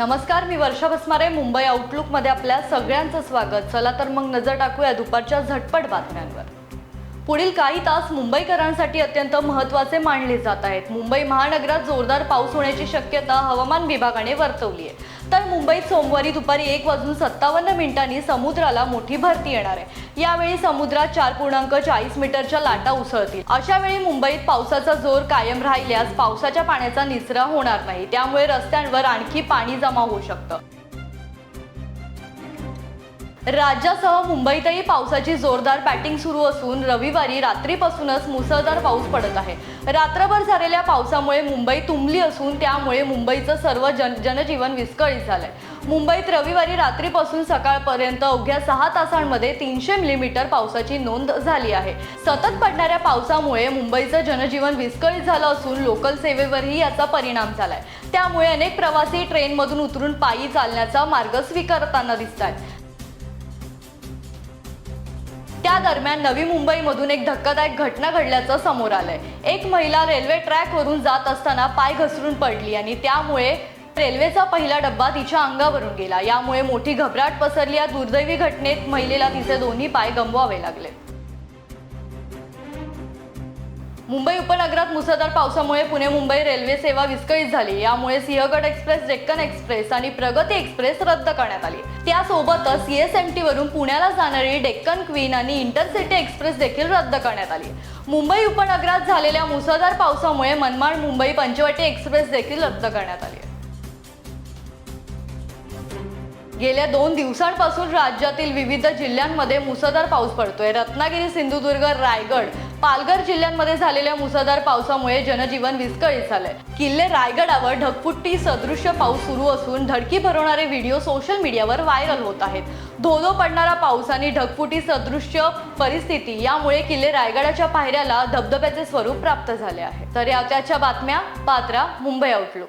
नमस्कार मी वर्षा भस्मारे मुंबई आउटलुकमध्ये आपल्या सगळ्यांचं स्वागत. चला तर मग नजर टाकूया दुपारच्या झटपट बातम्यांवर. पुढील काही तास मुंबईकरांसाठी अत्यंत महत्त्वाचे मानले जात आहेत. मुंबई महानगरात जोरदार पाऊस होण्याची शक्यता हवामान विभागाने वर्तवली आहे. तर मुंबईत सोमवारी दुपारी एक वाजून सत्तावन्न मिनिटांनी समुद्राला मोठी भरती येणार आहे. यावेळी समुद्रात चार पूर्णांक चाळीस मीटरच्या लाटा उसळतील. अशा वेळी मुंबईत पावसाचा जोर कायम राहिल्यास पावसाच्या पाण्याचा निचरा होणार नाही. त्यामुळे रस्त्यांवर आणखी पाणी जमा होऊ शकतं. राज्यासह मुंबईतही पावसाची जोरदार बॅटिंग सुरू असून रविवारी रात्रीपासूनच मुसळधार पाऊस पडत आहे. रात्रभर झालेल्या पावसामुळे मुंबई तुंबली असून त्यामुळे मुंबईचं सर्व जन जनजीवन विस्कळीत झालंय. मुंबईत रविवारी रात्रीपासून सकाळपर्यंत अवघ्या सहा तासांमध्ये तीनशे मिलीमीटर पावसाची नोंद झाली आहे. सतत पडणाऱ्या पावसामुळे मुंबईचं जनजीवन विस्कळीत झालं असून लोकल सेवेवरही याचा परिणाम झालाय. त्यामुळे अनेक प्रवासी ट्रेनमधून उतरून पायी चालण्याचा मार्ग स्वीकारताना दिसत आहेत त्या दरम्यान नवी मुंबईमधून एक धक्कादायक घटना घडल्याचं समोर आलंय. एक महिला रेल्वे ट्रॅकवरून जात असताना पाय घसरून पडली आणि त्यामुळे रेल्वेचा पहिला डब्बा तिच्या अंगावरून गेला. यामुळे मोठी घबराट पसरली. या दुर्दैवी घटनेत महिलेला तिचे दोन्ही पाय गमवावे लागले. मुंबई उपनगरात मुसळधार पावसामुळे पुणे मुंबई रेल्वे सेवा विस्कळीत झाली. यामुळे सिंहगड एक्सप्रेस डेक्कन एक्सप्रेस आणि प्रगती एक्सप्रेस रद्द करण्यात आली. त्यासोबतच सीएसएमटी वरून पुण्याला जाणारी डेक्कन क्वीन आणि इंटरसिटी एक्सप्रेस देखील रद्द करण्यात आली. मुंबई उपनगरात झालेल्या मुसळधार पावसामुळे मनमाड मुंबई पंचवटी एक्सप्रेस देखील रद्द करण्यात आली. गेल्या दोन दिवसांपासून राज्यातील विविध जिल्ह्यांमध्ये मुसळधार पाऊस पडतोय. रत्नागिरी सिंधुदुर्ग रायगड पालघर जिल्ह्यांमध्ये झालेल्या मुसळधार पावसामुळे जनजीवन विस्कळीत झालंय. किल्ले रायगडावर ढगफुट्टी सदृश्य पाऊस सुरू असून धडकी भरवणारे व्हिडिओ सोशल मीडियावर व्हायरल होत आहेत. धोधो पडणारा पाऊस आणि ढगफुटी सदृश्य परिस्थिती यामुळे किल्ले रायगडाच्या पायऱ्याला धबधब्याचे स्वरूप प्राप्त झाले आहे. तर या त्याच्या बातम्या पात्रा मुंबई आउटलुक